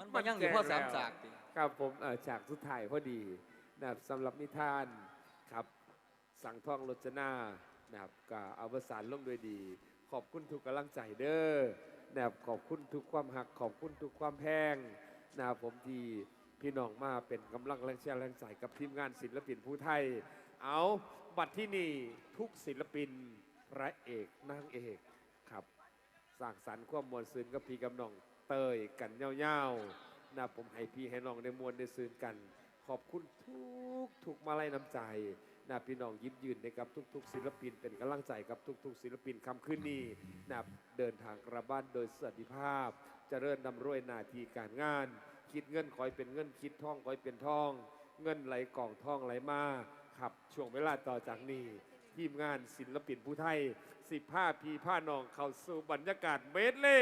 มันบ่ยังอยู่พ่อสามสากติครับผมเออฉากสุดท้ายพอดีนะครับสำหรับนิทานครับ สังทองรจนานะครับก็อวสานลงด้วยดี ขอบคุณทุกกำลังใจเด้อนะครับขอบคุณทุกความหัก ขอบคุณทุกความแพงนะครับผมที่พี่น้องมาเป็นกำลังแรงเชียร์แรงใจกับทีมงานศิลปินผู้ไทย เอาบัตรที่นี่ทุกศิลปินพระเอกนางเอกครับสร้างสรรค์ความมวลซืนกับพี่กับน้อง เตยกันเงาวๆนะผมให้พี่ให้น้องได้มวลได้ซืนกัน ขอบคุณทุกทุกมาไลัยน้ำใจนะพี่น้องยิ้มยืนในกับทุก ๆ ศิลปินเป็นกำลังใจกับทุก ๆ ศิลปินคำขึ้นนี้นะเดินทางกลับบ้านโดยสวัสดิภาพเจริญนำรวยหนาทีการงาน คิดเงินคอยเป็นเงินคิดท่องคอยเป็นท่อง เงินไหลกล่องท่องไหลมาครับช่วงเวลาต่อจากนี้ ทีมงานศิลปินผู้ไทยสิบห้าพีผ้านองเข้าสู่บรรยากาศเมดเล่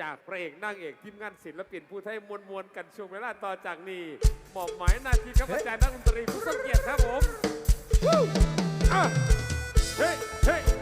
จากพระเอกนางเอกทีมงานศิลปินผู้ไทยมวลมวลๆกันช่วงเวลาต่อจากนี้หมอบหมายหนาทีครับอาจารย์นักดนตรีผู้ทรงเกียรติครับผมอะเฮ้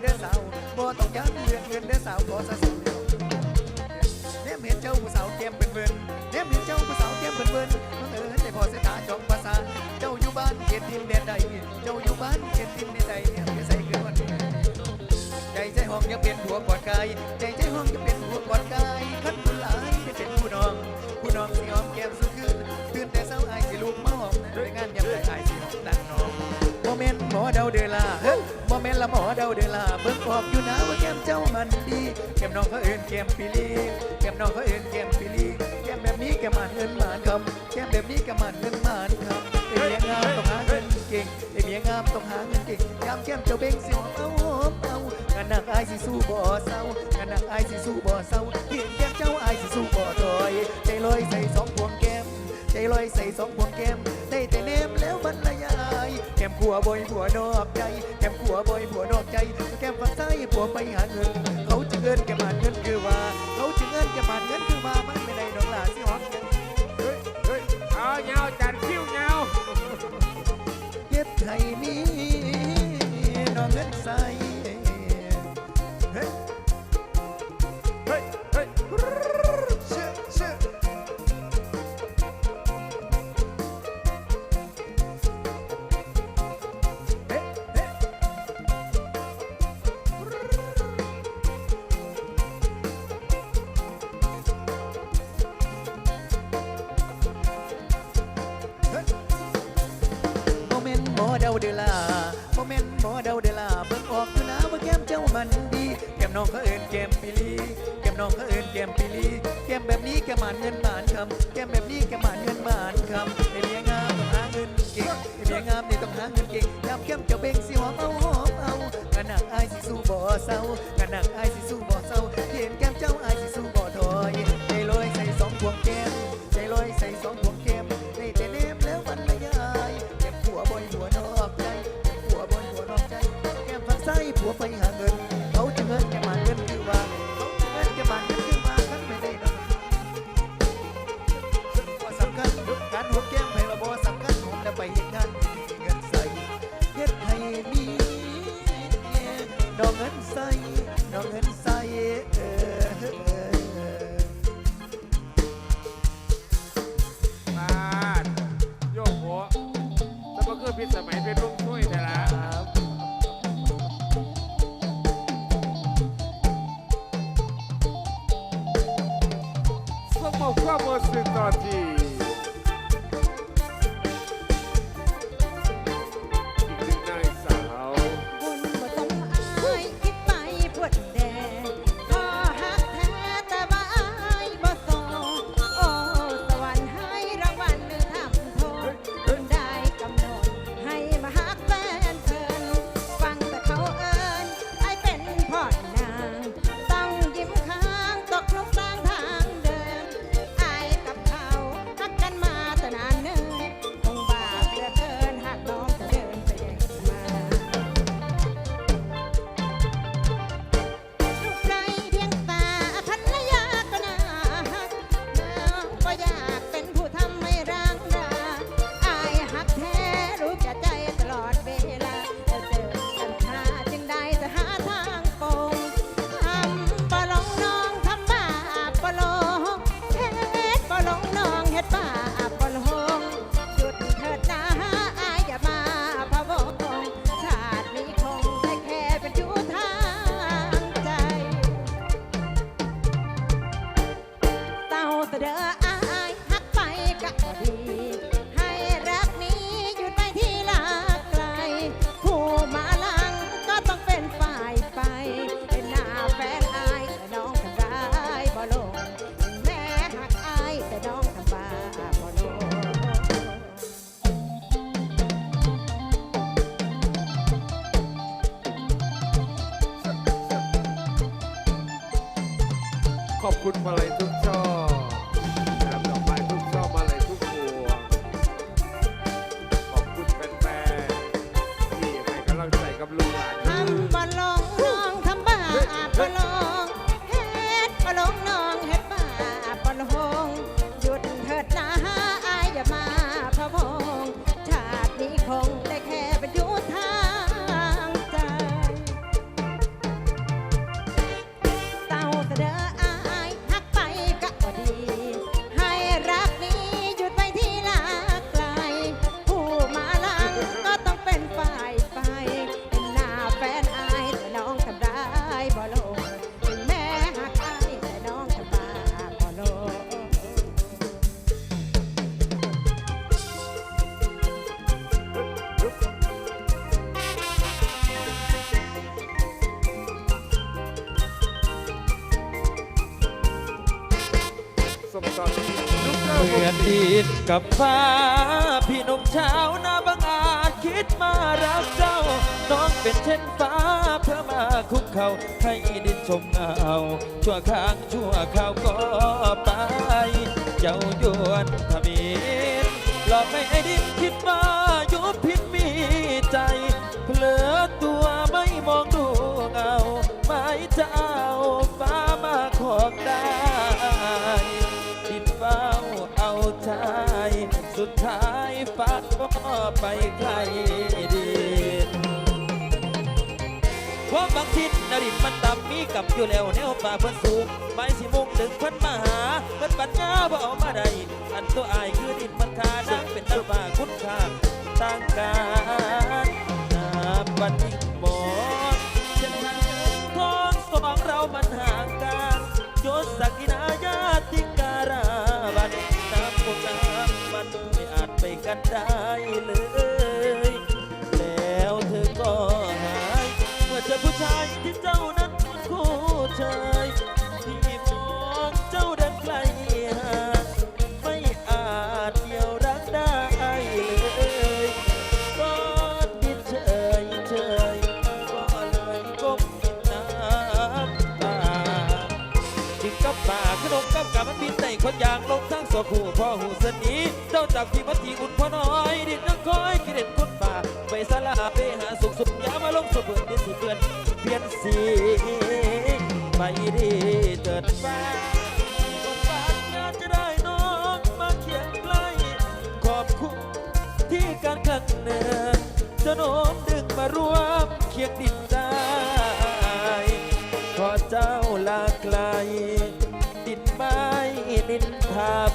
เรื่องเงินเด้อสาวบ่ต้องยันเรื่องเงินเด้อสาวขอสาวๆเดียวแนมเห็นเจ้าผู้สาวแก้มเป็นเบิ่นแนมเห็นเจ้าผู้สาวแก้มเป็นเบิ่นน้องเอ๋ยได้พอเสยตาจองภาษาเจ้าอยู่บ้านเขตดินแดนใดเจ้าอยู่บ้านเขตดินแดนใดเนี่ยไม่ใส่เกินวันนี้ใจใจห้องยังเป็นหัวกอดกายใจใจห้องยังเป็น ละหมอเดาเดลาเบิ่งออกอยู่นะว่าแก้มเจ้ามันดีแก้มน้องเขาเอื่นแก้มปีลีแก้มน้องเขาเอื่นแก้มปีลีแก้มแบบนี้แก้มมันเงินหมานคำแก้มแบบนี้แก้มมันเงินหมานคำไอ้เมียงามต้องหาเงินเก่งไอ้เมียงามต้องหาเงินเก่งยามแก้มเจ้าเบ่งสิหอมเอาหอมเอางานหนักอายสิสู้บ่เศร้างานหนักอายสิสู้บ่เศร้าเพียงแก้มเจ้าอายสิสู้บ่ถอยใจลอยใส่สองพวงแก้ม ใจลอยใส่สองพวงแก้มได้แต่เนมแล้วบรรยายแก้มขัวบอยผัวนอกใจแก้มขัวบอยผัวนอกใจแก้มฝักใต้ผัวไปหาเงิน เขาจึงเงินแก้มาเงินคือว่า เขาจึงเงินแก้มาเงินคือว่ามันไม่ได้นอกหลาสิหอมกันเฮ้ยเฮ้ยเอาเงาจันคิ้วเงาเย็ดไทยมี เดล่าบ่แม่นบ่เดาเดล่าเบิ่งออกอยู่นะว่าแก้มเจ้ามันดีแก้มน้องเขาเอินแก้มปิลีแก้มน้องเขาเอินแก้มปิลีแก้มแบบนี้แก้มหานเงินหมานคำแก้มแบบนี้แก้มหานเงินหมานคำไอเมียงามต้องหาเงินเก่งไอเมียงามนี่ต้องหาเงินเก่งยามแก้มเจ้าเบ่งสิหอมเอาหอมเอากะหนักไอาสิสู้บ่เศร้ากะหนักไอาสิสู้บ่เศร้าเห็นแก้มเจ้าไอาสิสู้บ่ถอยใจลอยใส่สองพวงแก้มใจลอยใส่สองพวง อบคุณมาเลยทุกช่องือดีตกับฟ้า พี่นุ่มเช้าหน้าบังอาจคิดมารักเจ้า น้องเป็นเช่นฟ้าเพื่อมาคุกเขาให้ดินชมเงาชั่วขังชั่วคราวก็ไป เจ้าโยนทมินหลอกให้ไอ้ดินคิดว่ายุบพิดมีใจเผลอตัวไม่มองดูเงาไม่จะเอาฟ้ามาขอบดา ไปไกลดีความบางทิศนรินมันดำมีกับอยู่แล้วแนวป่าเพิ่นสูงไม้สิมุงถึงเพิ่นมาหาเพิ่นปัญญาบ่เอามาได้อันตัวอายคือดินมันคานางเป็นตัวป่าคุ้ณค่าต่างการนาปันอีกหมอเช่นท้องของเรามันห่างกันยศศักินายาติการาบันน้ำคงจะ กันได้เลย แล้วเธอก็หายเมื่อเจอผู้ชายที่เจ้านั้นคู่เธอ ลงทั้งสวคู่พ่อหูสนีเจ้าจากพี่มัทีอุ่นพ่อน้อยดินนังคอยกินเด็ดคนป่าไปสลาไปหาสุขสุขยามาลงสะเพื่อนดินสิเพื่อนเพียนสี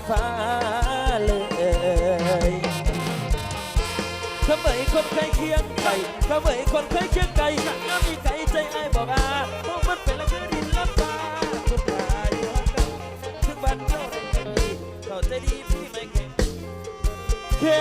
ฟ้าเลยทำไมคนเคยเคียงไก่ทำไมคนเคยเคียงไก่ก็มีไก่ใจไอ้บอกอาเพราะมันเป็นละคือดินละฟ้าคนตาอยู่ถึงบ้านเจ้าไรกันดีเข้าใจดีพี่ไม่แข็งแค่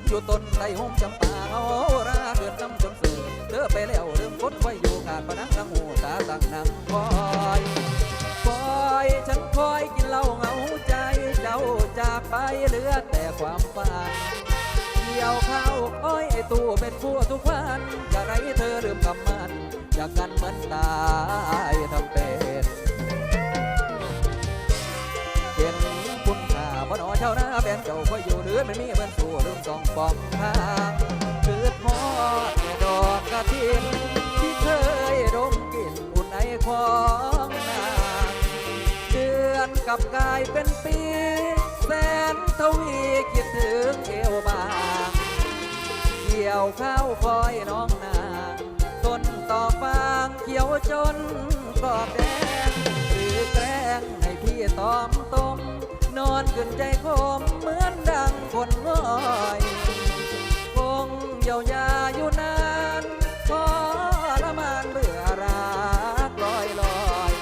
นยืนอยู่ต้นใต้ห่มจำปาเอาราเกิดน้ำจนสื่อเด้อไปแล้วเริ่มกดไว้อยู่ขาดพนังนังหูตาตั้งนังคอยคอยฉันคอยกินเหล้าเหงาใจเจ้าจากไปเหลือแต่ความฝันเกี่ยวข้าวอ้อยไอตู้เป็นผู้ทุกวันจะไรเธอลืมกำมันอยากกันเหมือนตายทำเป็น ชาหน้าแฟนเจ้าคอยอยู่เดือนมันมีเพื่อนสู่เรื่องสองปอมทางคือทอดดอกกระถินที่เคยดมกลิ่นอุ่นไอของนางเดือนกับกายเป็นปี แสนทวีคิดถึงเอวบางเกี่ยวข้าวคอยน้องนางต้นต่อฟางเขียวจนกรอบแดง ขึ้นใจคมเหมือนดังคนง่อยคงเยียวยาอยู่นานทรมานเบื่อรักลอยลอย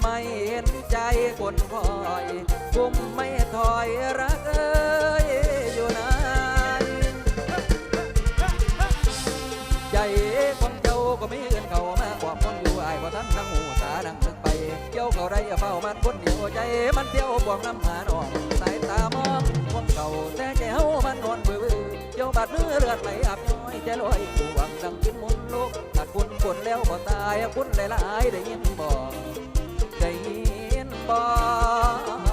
ไม่เห็นใจคนคอยกุมไม่ถอยรักเอ้ยอยู่นานใจคนเจ้าก็ไม่เอื่นเขามาความคนอยู่อายพอท่านนั่งหูตาดังนึกไปเกี่ยวเขาได้เฝ้ามันคนเดียวใจมันเที่ยวบวงน้ำหาหนอ เกี่ยวบาดมือเลือดไหลอาบย้อยใจลอยบวงดังกินมุนลูกถ้าคุณคนแล้วบ่ตายคุณหลายๆได้ยินบอกได้ยินบอก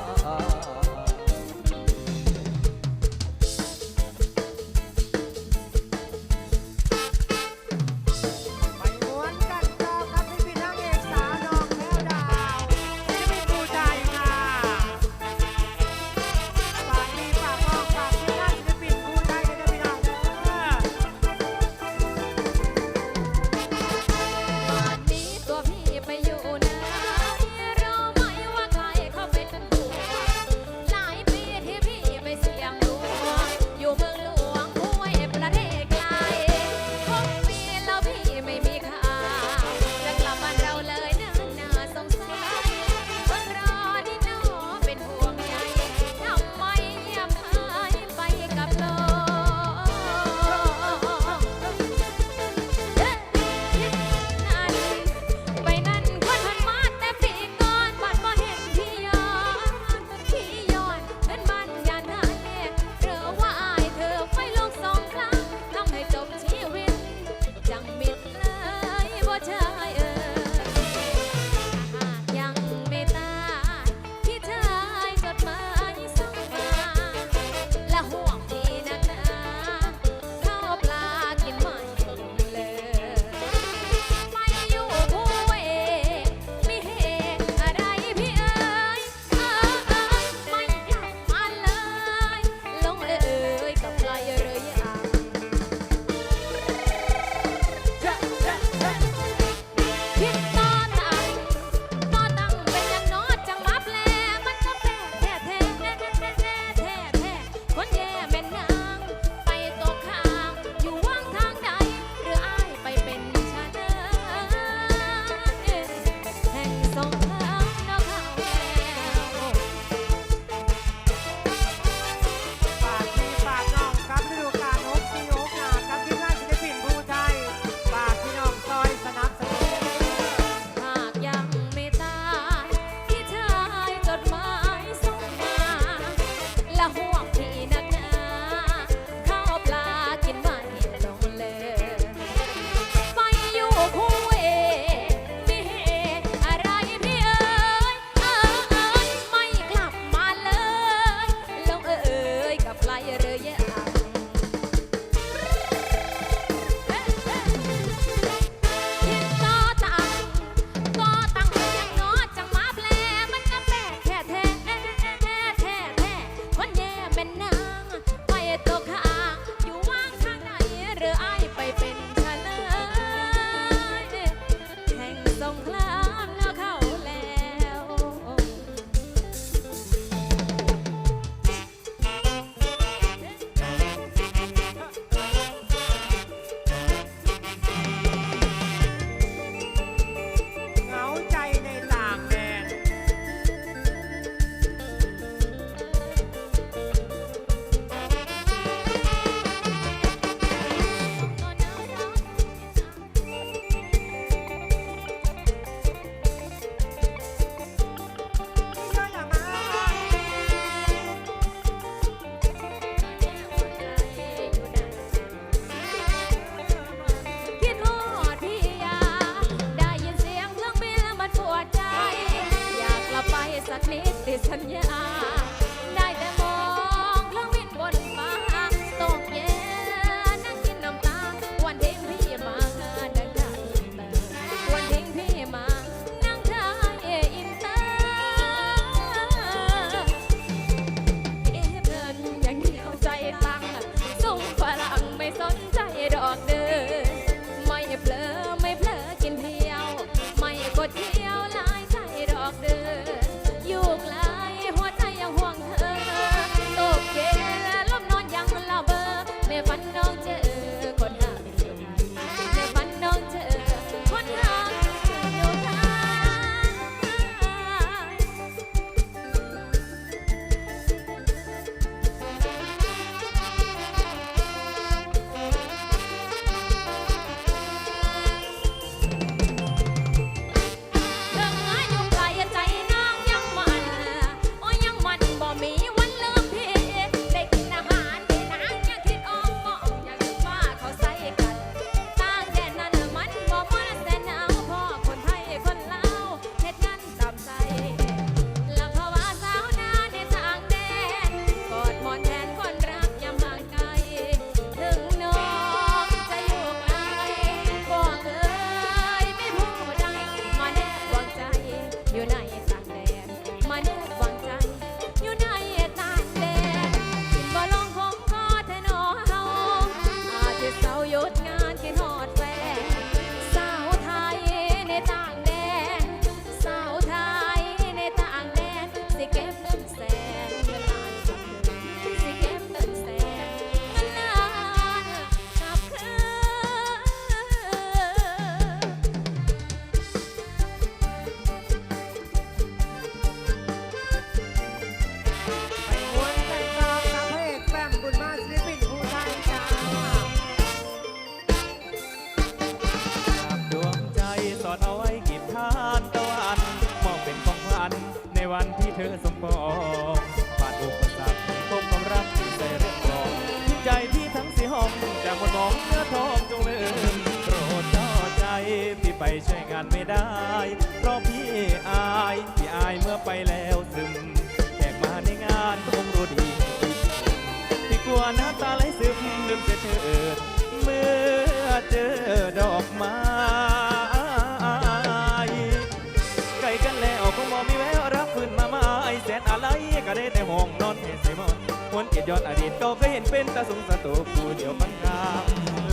ย้อนอดีตก็เคยเห็นเป็นตาสงสตัวผู้เดียวพังงาม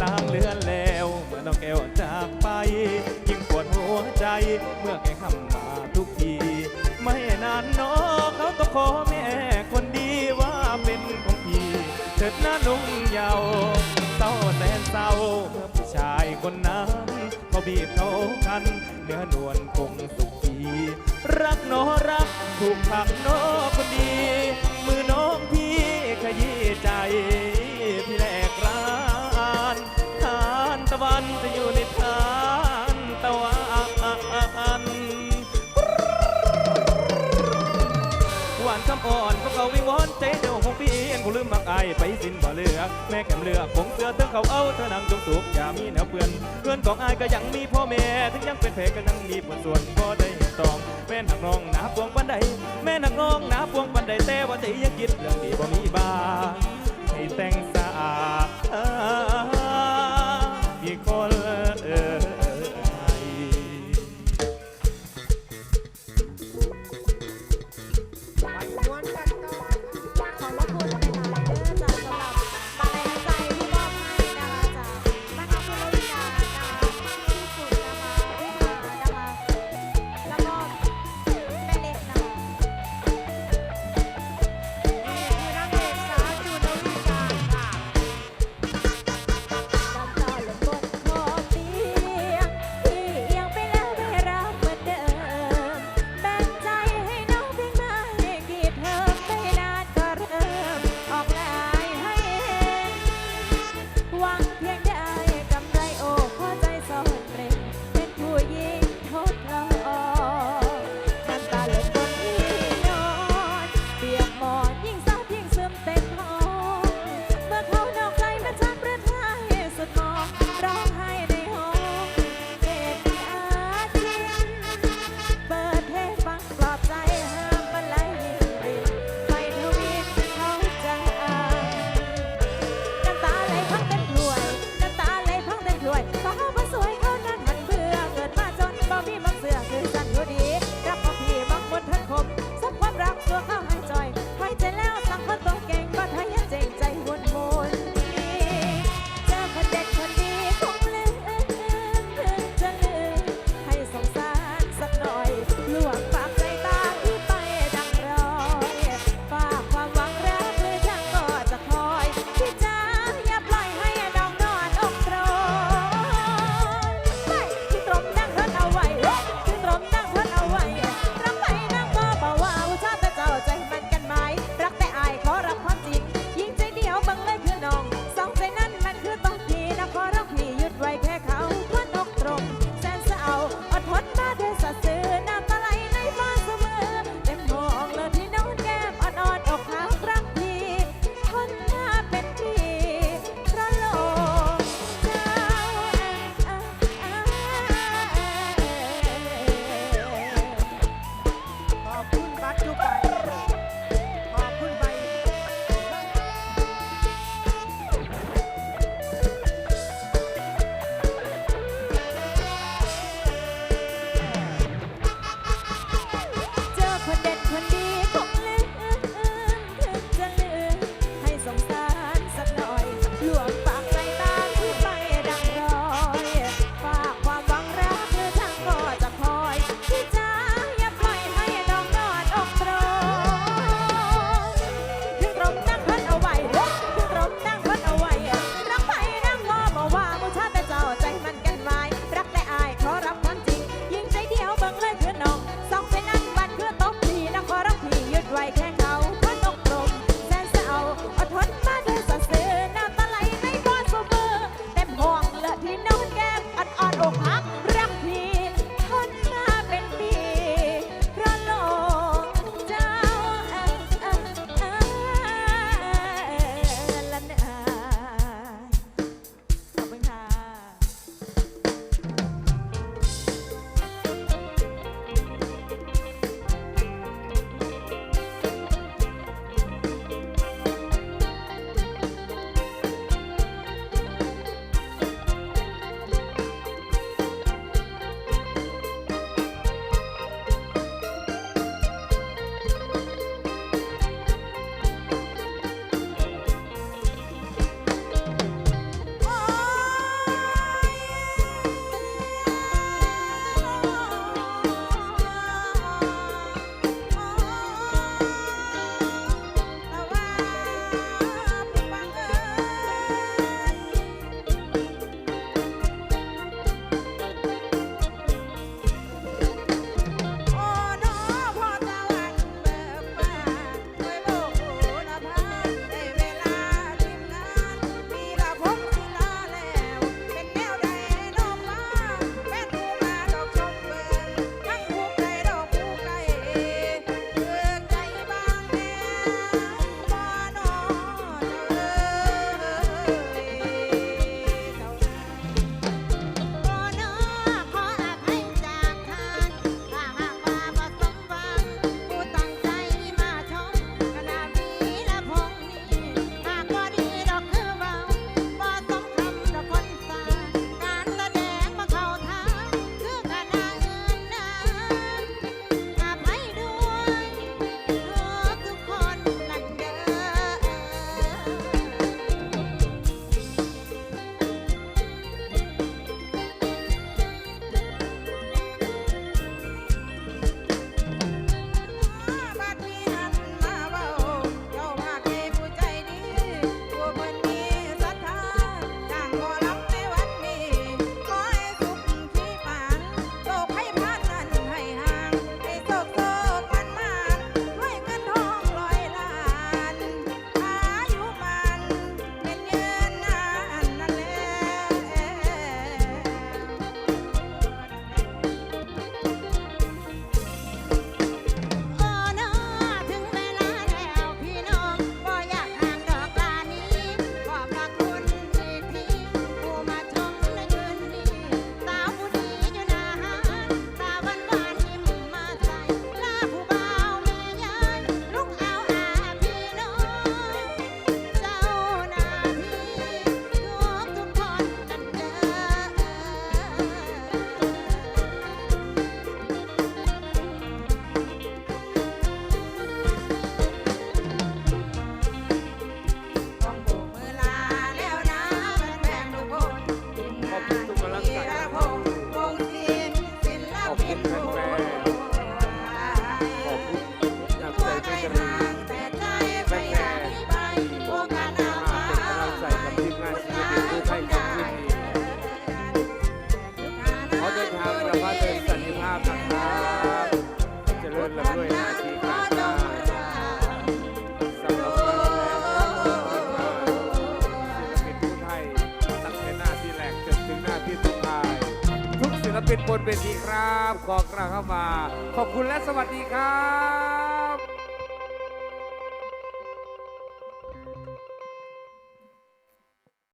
ล้างเลือนแล้วเมื่อน้องแก้วจากไป ยิ่งปวดหัวใจเมื่อแกคำมาทุกที ไม่นานน้องเขาต้องขอแม่คนดีว่าเป็นของพี่เถิดหน้านุ่งยาวเศร้าแสนเศร้าเมื่อผู้ชายคนนั้นเขาบีบเขาคันเนื้อนวลคงสุขี รักน้อรักถูกผักน้อคนดี มือน้องพี่ ขยี้ใจพี่แหลกร้านทานตะวันจะอยู่ในทานตะวันหวานคำอ่อนของเขาวิ่งวอนใจเดียวของพี่เองผู้ลืมมักอายไปสิ้นบ่เหลือ แม่แก้มเลือกผองเสือถึงเขาเอาเธอนางจงสุกอย่ามีแนวเพื่อนเพื่อนของอายก็ยังมีพ่อแม่ถึงยังเป็นเพก็นั่งมีผลส่วนพ่อได้ตองแม่นักน้องหนาพวงปันใดแม่นักน้องหนาพวงปันใดแต่ว่าสิยังคิดเรื่องดีบ่มี